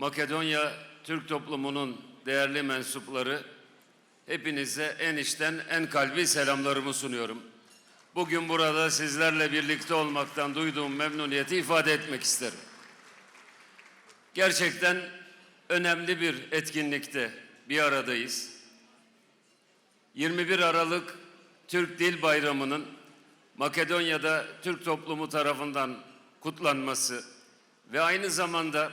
Makedonya Türk toplumunun değerli mensupları, hepinize en içten en kalbi selamlarımı sunuyorum. Bugün burada sizlerle birlikte olmaktan duyduğum memnuniyeti ifade etmek isterim. Gerçekten önemli bir etkinlikte bir aradayız. 21 Aralık Türk Dil Bayramı'nın Makedonya'da Türk toplumu tarafından kutlanması ve aynı zamanda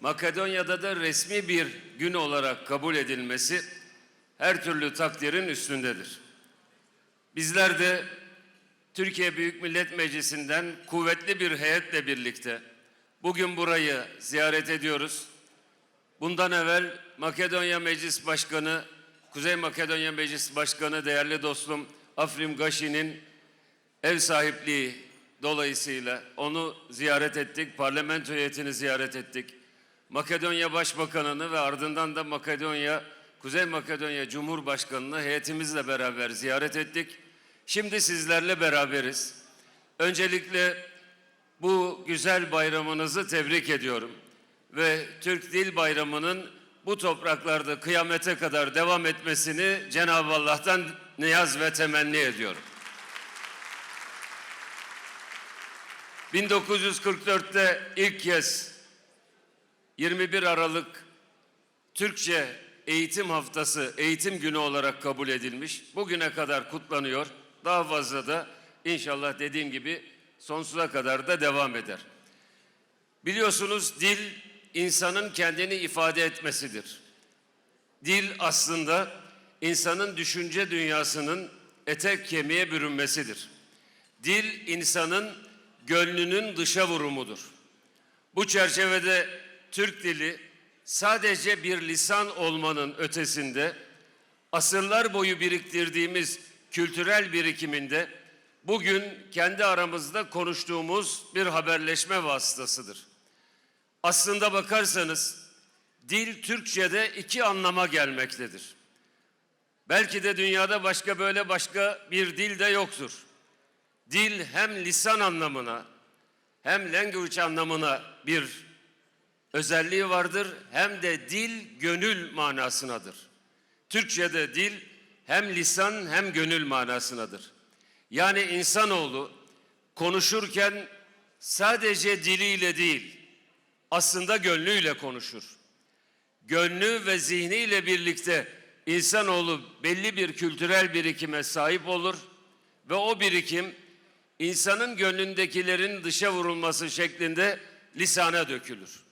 Makedonya'da da resmi bir gün olarak kabul edilmesi her türlü takdirin üstündedir. Bizler de Türkiye Büyük Millet Meclisi'nden kuvvetli bir heyetle birlikte bugün burayı ziyaret ediyoruz. Bundan evvel Makedonya Meclis Başkanı, Kuzey Makedonya Meclis Başkanı değerli dostum Afrim Gaşi'nin ev sahipliği dolayısıyla onu ziyaret ettik. Parlamento heyetini ziyaret ettik. Makedonya Başbakanı'nı ve ardından da Makedonya, Kuzey Makedonya Cumhurbaşkanı'nı heyetimizle beraber ziyaret ettik. Şimdi sizlerle beraberiz. Öncelikle bu güzel bayramınızı tebrik ediyorum. Ve Türk Dil Bayramı'nın bu topraklarda kıyamete kadar devam etmesini Cenab-ı Allah'tan niyaz ve temenni ediyorum. 1944'te ilk kez 21 Aralık Türkçe Eğitim Haftası, Eğitim Günü olarak kabul edilmiş. Bugüne kadar kutlanıyor. Daha fazla da inşallah dediğim gibi sonsuza kadar da devam eder. Biliyorsunuz dil insanın kendini ifade etmesidir. Dil aslında insanın düşünce dünyasının etek kemiğe bürünmesidir. Dil insanın gönlünün dışa vurumudur. Bu çerçevede Türk dili sadece bir lisan olmanın ötesinde asırlar boyu biriktirdiğimiz kültürel birikiminde bugün kendi aramızda konuştuğumuz bir haberleşme vasıtasıdır. Aslında bakarsanız dil Türkçe'de iki anlama gelmektedir. Belki de dünyada başka böyle başka bir dil de yoktur. Dil hem lisan anlamına hem language anlamına bir özelliği vardır hem de dil gönül manasınadır. Türkçe'de dil hem lisan hem gönül manasınadır. Yani insanoğlu konuşurken sadece diliyle değil aslında gönlüyle konuşur. Gönlü ve zihniyle birlikte insanoğlu belli bir kültürel birikime sahip olur ve o birikim insanın gönlündekilerin dışa vurulması şeklinde lisana dökülür.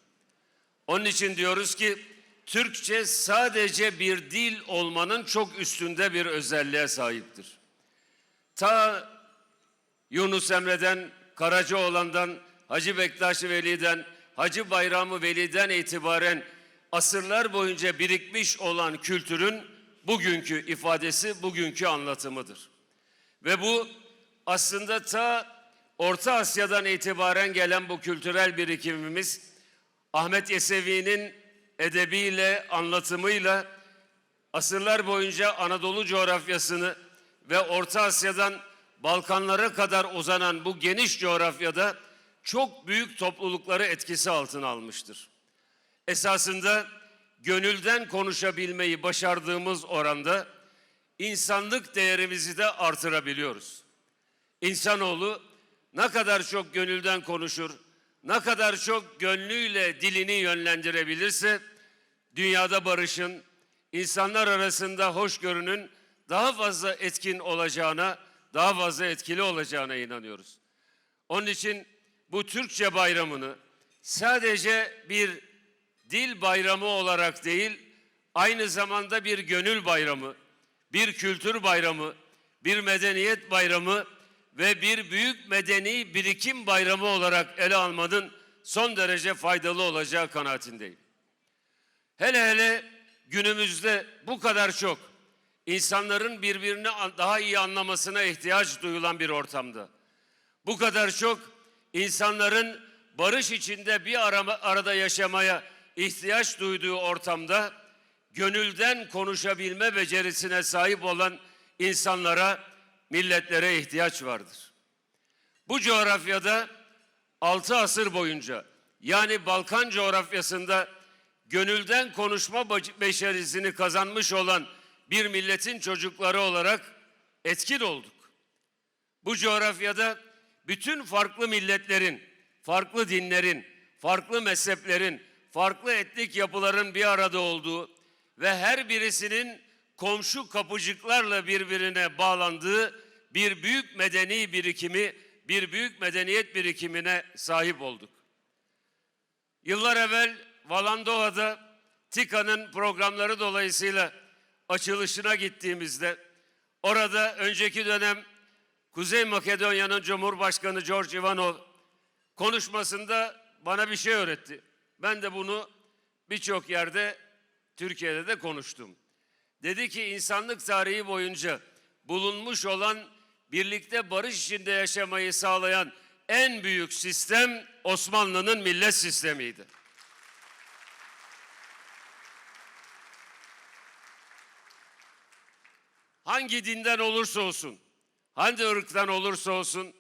Onun için diyoruz ki Türkçe sadece bir dil olmanın çok üstünde bir özelliğe sahiptir. Ta Yunus Emre'den, Karacaoğlan'dan, Hacı Bektaş Veli'den, Hacı Bayramı Veli'den itibaren asırlar boyunca birikmiş olan kültürün bugünkü ifadesi, bugünkü anlatımıdır. Ve bu aslında ta Orta Asya'dan itibaren gelen bu kültürel birikimimiz Ahmet Yesevi'nin edebiyle, anlatımıyla asırlar boyunca Anadolu coğrafyasını ve Orta Asya'dan Balkanlara kadar uzanan bu geniş coğrafyada çok büyük toplulukları etkisi altına almıştır. Esasında gönülden konuşabilmeyi başardığımız oranda insanlık değerimizi de artırabiliyoruz. İnsanoğlu ne kadar çok gönülden konuşur, ne kadar çok gönlüyle dilini yönlendirebilirse dünyada barışın, insanlar arasında hoşgörünün daha fazla etkin olacağına, daha fazla etkili olacağına inanıyoruz. Onun için bu Türkçe bayramını sadece bir dil bayramı olarak değil, aynı zamanda bir gönül bayramı, bir kültür bayramı, bir medeniyet bayramı ve bir büyük medeni birikim bayramı olarak ele almanın son derece faydalı olacağı kanaatindeyim. Hele hele günümüzde bu kadar çok insanların birbirini daha iyi anlamasına ihtiyaç duyulan bir ortamda. Bu kadar çok insanların barış içinde bir arama, arada yaşamaya ihtiyaç duyduğu ortamda gönülden konuşabilme becerisine sahip olan insanlara, milletlere ihtiyaç vardır. Bu coğrafyada altı asır boyunca yani Balkan coğrafyasında gönülden konuşma beşerisini kazanmış olan bir milletin çocukları olarak etkin olduk. Bu coğrafyada bütün farklı milletlerin, farklı dinlerin, farklı mezheplerin, farklı etnik yapıların bir arada olduğu ve her birisinin komşu kapıcıklarla birbirine bağlandığı bir büyük medeni birikimi, bir büyük medeniyet birikimine sahip olduk. Yıllar evvel Valandova'da TİKA'nın programları dolayısıyla açılışına gittiğimizde orada önceki dönem Kuzey Makedonya'nın Cumhurbaşkanı George Ivanov konuşmasında bana bir şey öğretti. Ben de bunu birçok yerde Türkiye'de de konuştum. Dedi ki insanlık tarihi boyunca bulunmuş olan birlikte barış içinde yaşamayı sağlayan en büyük sistem Osmanlı'nın millet sistemiydi. Hangi dinden olursa olsun, hangi ırktan olursa olsun,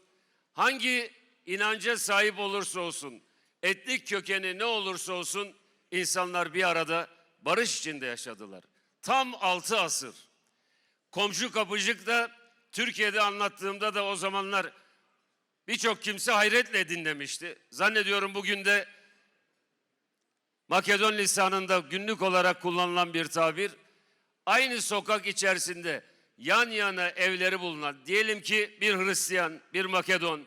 hangi inanca sahip olursa olsun, etnik kökeni ne olursa olsun insanlar bir arada barış içinde yaşadılar. Tam altı asır. Komşu kapıcık da Türkiye'de anlattığımda da o zamanlar birçok kimse hayretle dinlemişti. Zannediyorum bugün de Makedon lisanında günlük olarak kullanılan bir tabir. Aynı sokak içerisinde yan yana evleri bulunan diyelim ki bir Hristiyan, bir Makedon,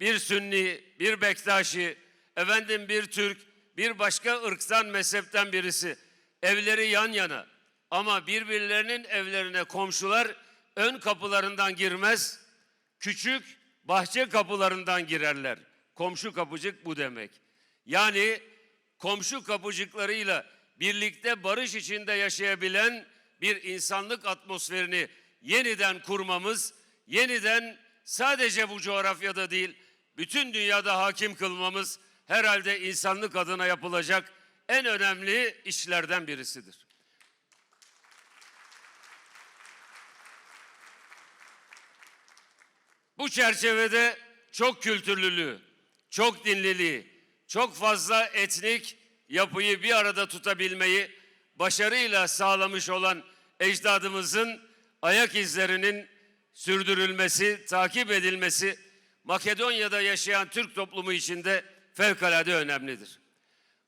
bir Sünni, bir Bektaşi, efendim bir Türk, bir başka ırktan, mezhepten birisi. Evleri yan yana ama birbirlerinin evlerine komşular ön kapılarından girmez, küçük bahçe kapılarından girerler. Komşu kapıcık bu demek. Yani komşu kapıcıklarıyla birlikte barış içinde yaşayabilen bir insanlık atmosferini yeniden kurmamız, yeniden sadece bu coğrafyada değil, bütün dünyada hakim kılmamız herhalde insanlık adına yapılacak en önemli işlerden birisidir. Bu çerçevede çok kültürlülüğü, çok dinliliği, çok fazla etnik yapıyı bir arada tutabilmeyi başarıyla sağlamış olan ecdadımızın ayak izlerinin sürdürülmesi, takip edilmesi Makedonya'da yaşayan Türk toplumu için de fevkalade önemlidir.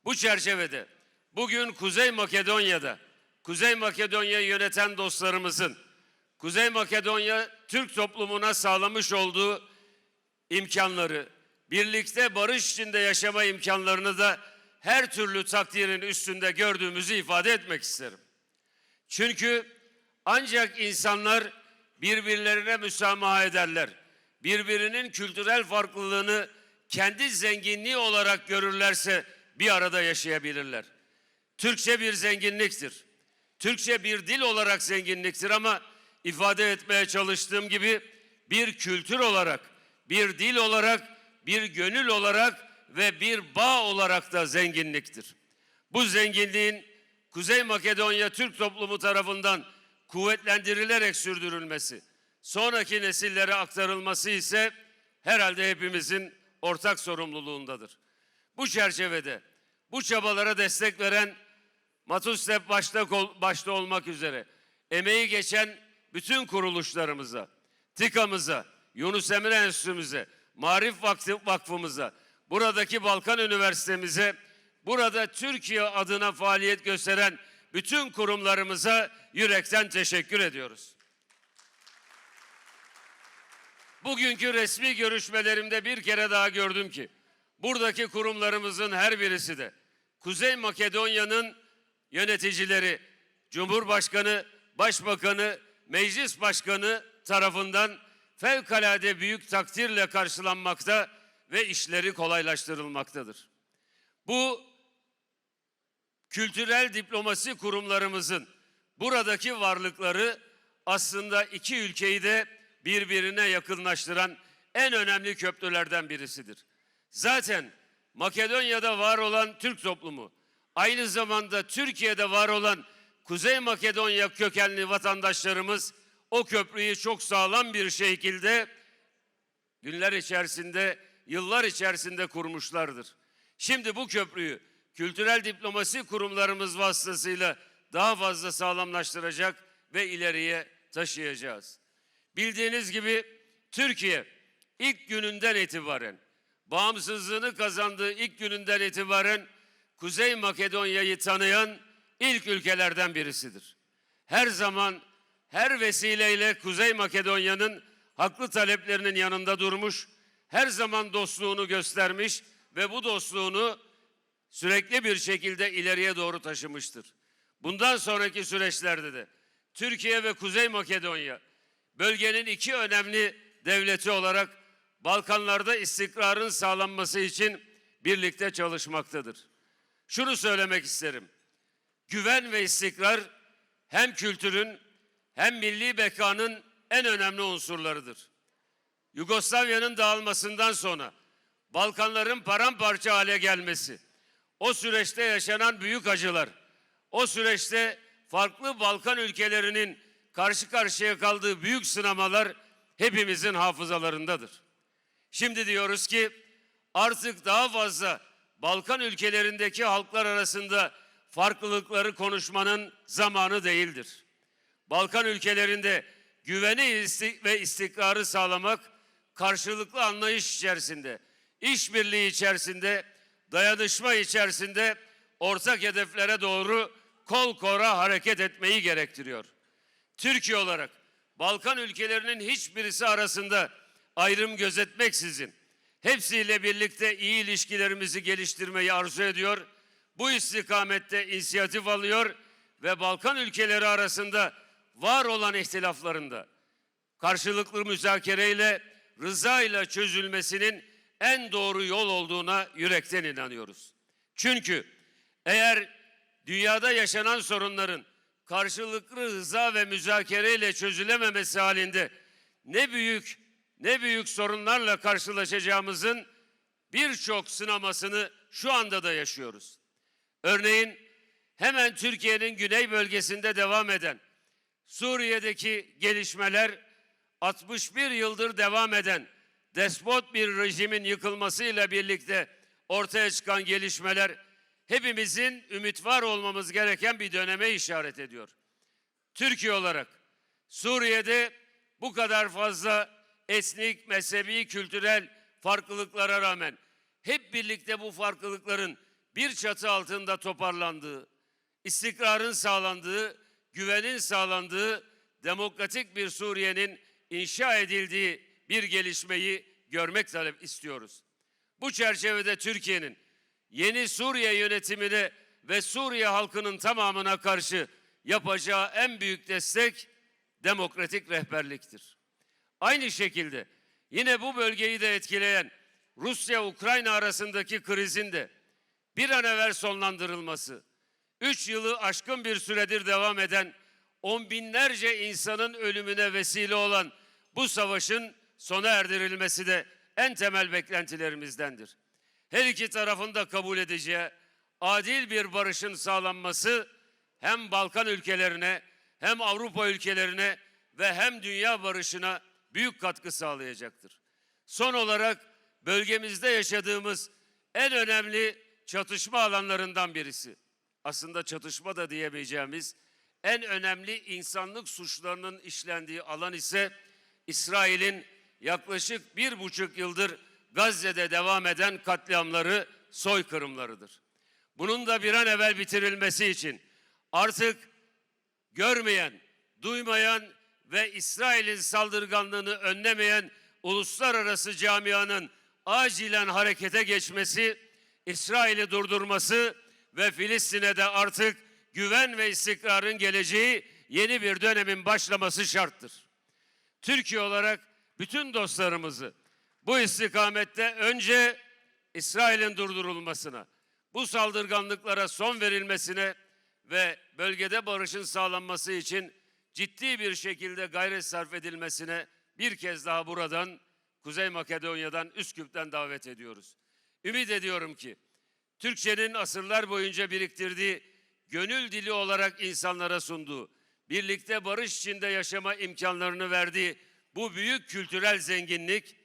Bu çerçevede bugün Kuzey Makedonya'da Kuzey Makedonya'yı yöneten dostlarımızın Kuzey Makedonya Türk toplumuna sağlamış olduğu imkanları, birlikte barış içinde yaşama imkanlarını da her türlü takdirin üstünde gördüğümüzü ifade etmek isterim. Çünkü ancak insanlar birbirlerine müsamaha ederler. Birbirinin kültürel farklılığını kendi zenginliği olarak görürlerse bir arada yaşayabilirler. Türkçe bir zenginliktir. Türkçe bir dil olarak zenginliktir ama ifade etmeye çalıştığım gibi bir kültür olarak, bir dil olarak, bir gönül olarak ve bir bağ olarak da zenginliktir. Bu zenginliğin Kuzey Makedonya Türk toplumu tarafından kuvvetlendirilerek sürdürülmesi, sonraki nesillere aktarılması ise herhalde hepimizin ortak sorumluluğundadır. Bu çerçevede bu çabalara destek veren Matustep başta, başta olmak üzere emeği geçen bütün kuruluşlarımıza, TİKA'mıza, Yunus Emre Enstitümüze, Marif Vakfı, Vakfımıza, buradaki Balkan Üniversitemize, burada Türkiye adına faaliyet gösteren bütün kurumlarımıza yürekten teşekkür ediyoruz. Bugünkü resmi görüşmelerimde bir kere daha gördüm ki buradaki kurumlarımızın her birisi de Kuzey Makedonya'nın yöneticileri, Cumhurbaşkanı, Başbakanı, Meclis Başkanı tarafından fevkalade büyük takdirle karşılanmakta ve işleri kolaylaştırılmaktadır. Bu kültürel diplomasi kurumlarımızın buradaki varlıkları aslında iki ülkeyi de birbirine yakınlaştıran en önemli köprülerden birisidir. Zaten Makedonya'da var olan Türk toplumu, aynı zamanda Türkiye'de var olan Kuzey Makedonya kökenli vatandaşlarımız o köprüyü çok sağlam bir şekilde günler içerisinde, yıllar içerisinde kurmuşlardır. Şimdi bu köprüyü kültürel diplomasi kurumlarımız vasıtasıyla daha fazla sağlamlaştıracak ve ileriye taşıyacağız. Bildiğiniz gibi Türkiye ilk gününden itibaren bağımsızlığını kazandığı ilk gününden itibaren Kuzey Makedonya'yı tanıyan ilk ülkelerden birisidir. Her zaman her vesileyle Kuzey Makedonya'nın haklı taleplerinin yanında durmuş, her zaman dostluğunu göstermiş ve bu dostluğunu sürekli bir şekilde ileriye doğru taşımıştır. Bundan sonraki süreçlerde de Türkiye ve Kuzey Makedonya bölgenin iki önemli devleti olarak Balkanlarda istikrarın sağlanması için birlikte çalışmaktadır. Şunu söylemek isterim. Güven ve istikrar hem kültürün hem milli bekanın en önemli unsurlarıdır. Yugoslavya'nın dağılmasından sonra Balkanların paramparça hale gelmesi, o süreçte yaşanan büyük acılar, o süreçte farklı Balkan ülkelerinin karşı karşıya kaldığı büyük sınamalar hepimizin hafızalarındadır. Şimdi diyoruz ki artık daha fazla Balkan ülkelerindeki halklar arasında farklılıkları konuşmanın zamanı değildir. Balkan ülkelerinde güveni ve istikrarı sağlamak karşılıklı anlayış içerisinde, işbirliği içerisinde, dayanışma içerisinde ortak hedeflere doğru kol kora hareket etmeyi gerektiriyor. Türkiye olarak Balkan ülkelerinin hiçbirisi arasında ayrım gözetmeksizin hepsiyle birlikte iyi ilişkilerimizi geliştirmeyi arzu ediyor. Bu istikamette inisiyatif alıyor ve Balkan ülkeleri arasında var olan ihtilaflarında karşılıklı müzakereyle rıza ile çözülmesinin en doğru yol olduğuna yürekten inanıyoruz. Çünkü eğer dünyada yaşanan sorunların karşılıklı rıza ve müzakereyle çözülememesi halinde ne büyük ne büyük sorunlarla karşılaşacağımızın birçok sınamasını şu anda da yaşıyoruz. Örneğin hemen Türkiye'nin güney bölgesinde devam eden Suriye'deki gelişmeler 61 yıldır devam eden despot bir rejimin yıkılmasıyla birlikte ortaya çıkan gelişmeler hepimizin ümit var olmamız gereken bir döneme işaret ediyor. Türkiye olarak Suriye'de bu kadar fazla etnik, mezhebi, kültürel farklılıklara rağmen hep birlikte bu farklılıkların bir çatı altında toparlandığı, istikrarın sağlandığı, güvenin sağlandığı demokratik bir Suriye'nin inşa edildiği bir gelişmeyi görmek talep istiyoruz. Bu çerçevede Türkiye'nin yeni Suriye yönetimine ve Suriye halkının tamamına karşı yapacağı en büyük destek demokratik rehberliktir. Aynı şekilde yine bu bölgeyi de etkileyen Rusya-Ukrayna arasındaki krizin de bir an evvel sonlandırılması, üç yılı aşkın bir süredir devam eden on binlerce insanın ölümüne vesile olan bu savaşın sona erdirilmesi de en temel beklentilerimizdendir. Her iki tarafın da kabul edeceği adil bir barışın sağlanması hem Balkan ülkelerine hem Avrupa ülkelerine ve hem dünya barışına büyük katkı sağlayacaktır. Son olarak bölgemizde yaşadığımız en önemli çatışma alanlarından birisi. Aslında çatışma da diyemeyeceğimiz en önemli insanlık suçlarının işlendiği alan ise İsrail'in yaklaşık bir buçuk yıldır Gazze'de devam eden katliamları, soykırımlarıdır. Bunun da bir an evvel bitirilmesi için artık görmeyen, duymayan ve İsrail'in saldırganlığını önlemeyen uluslararası camianın acilen harekete geçmesi, İsrail'i durdurması ve Filistin'e de artık güven ve istikrarın geleceği yeni bir dönemin başlaması şarttır. Türkiye olarak bütün dostlarımızı bu istikamette önce İsrail'in durdurulmasına, bu saldırganlıklara son verilmesine ve bölgede barışın sağlanması için ciddi bir şekilde gayret sarf edilmesine bir kez daha buradan Kuzey Makedonya'dan Üsküp'ten davet ediyoruz. Ümit ediyorum ki Türkçenin asırlar boyunca biriktirdiği gönül dili olarak insanlara sunduğu, birlikte barış içinde yaşama imkanlarını verdiği bu büyük kültürel zenginlik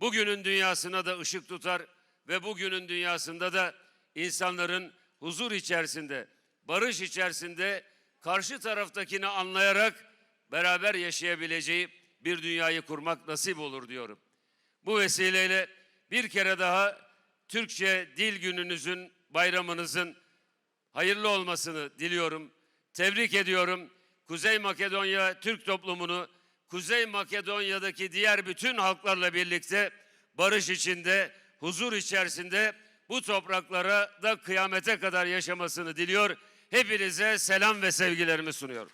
bugünün dünyasına da ışık tutar ve bugünün dünyasında da insanların huzur içerisinde, barış içerisinde karşı taraftakini anlayarak beraber yaşayabileceği bir dünyayı kurmak nasip olur diyorum. Bu vesileyle bir kere daha Türkçe Dil Gününüzün, bayramınızın hayırlı olmasını diliyorum. Tebrik ediyorum. Kuzey Makedonya Türk toplumunu Kuzey Makedonya'daki diğer bütün halklarla birlikte barış içinde, huzur içerisinde bu topraklara da kıyamete kadar yaşamasını diliyor. Hepinize selam ve sevgilerimi sunuyorum.